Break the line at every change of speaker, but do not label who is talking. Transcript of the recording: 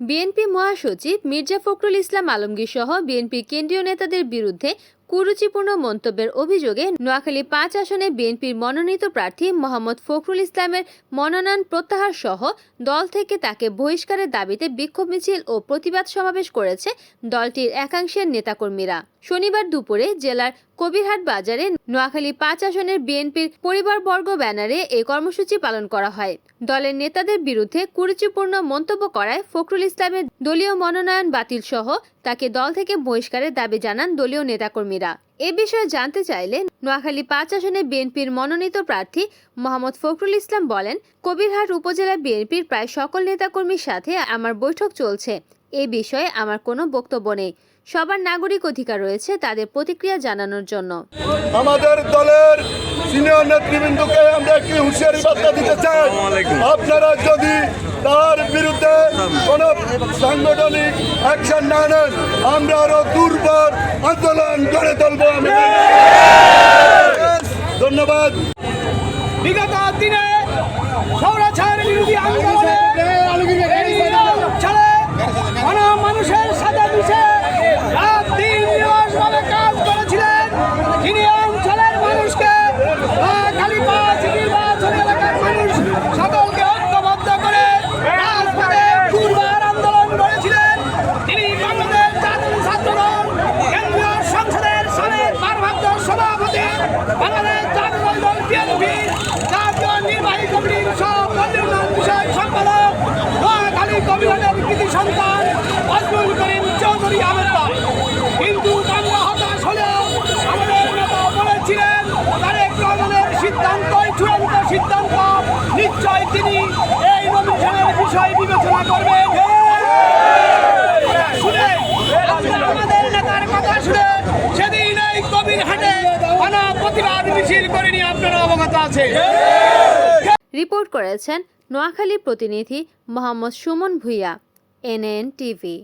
BNP মহাসচিব মির্জা ফখরুল ইসলাম আলমগীর সহ BNP কেন্দ্রীয় নেতাদের বিরুদ্ধে কুরুচিপূর্ণ মন্তব্যের অভিযোগে নোয়াখালী পাঁচ আসনে বিএনপির মনোনীত প্রার্থী মোহাম্মদ ফখরুল ইসলামের মনোনয়ন প্রত্যাহার সহ দল থেকে তাকে বহিষ্কারের দাবিতে বিক্ষোভ মিছিল ও প্রতিবাদ সমাবেশ করেছে দলটির একাংশের নেতাকর্মীরা। শনিবার দুপুরে জেলার কবিরহাট বাজারে নোয়াখালী পাঁচ আসনের বিএনপির পরিবারবর্গ ব্যানারে এই কর্মসূচি পালন করা হয়। দলের নেতাদের বিরুদ্ধে কুরুচিপূর্ণ মন্তব্য করায় ফখরুল ইসলামের দলীয় মনোনয়ন বাতিল সহ তাকে দল থেকে বহিষ্কারের দাবি জানান দলীয় নেতাকর্মীরা। এ বিষয়ে জানতে চাইলে নোয়াখালী পাঁচ আসনে বিএনপির মনোনীত প্রার্থী মোহাম্মদ ফখরুল ইসলাম বলেন কবিরহাট উপজেলা বিএনপির প্রায় সকল নেতাকর্মীর সাথে আমার বৈঠক চলছে। এ বিষয়ে আমার কোনো বক্তব্য নেই। সবার নাগরিক অধিকার রয়েছে তাদের প্রতিক্রিয়া জানানোর জন্য।
আমাদের দলের সিনিয়র নেতৃবৃন্দকে আমরা একটি হুঁশিয়ারি বার্তা দিতে চাই। আপনারা যদি তার বিরুদ্ধে কোন সাংগঠনিক অ্যাকশন না নেন আমরা আরও দুর্বল আন্দোলন গড়ে তুলবো আমি। ধন্যবাদ।
বিগত দিনে চৌধুরী আহমেদ কিন্তু আমরা হতাশ হলেও আমাদের নেতা বলেছিলেন, তারেক রহমানের সিদ্ধান্তই চূড়ান্ত সিদ্ধান্ত, নিশ্চয় তিনি এই নমিশনের বিষয় বিবেচনা শুনে আমাদের কথা শুনে সেদিন কবির হাটে প্রতিবাদ মিছিল করেনি, আপনারা অবগত আছে
রিপোর্ট করেছেন নোয়াখালী প্রতিনিধি মোহাম্মদ সুমন ভুইয়া এনএন টিভি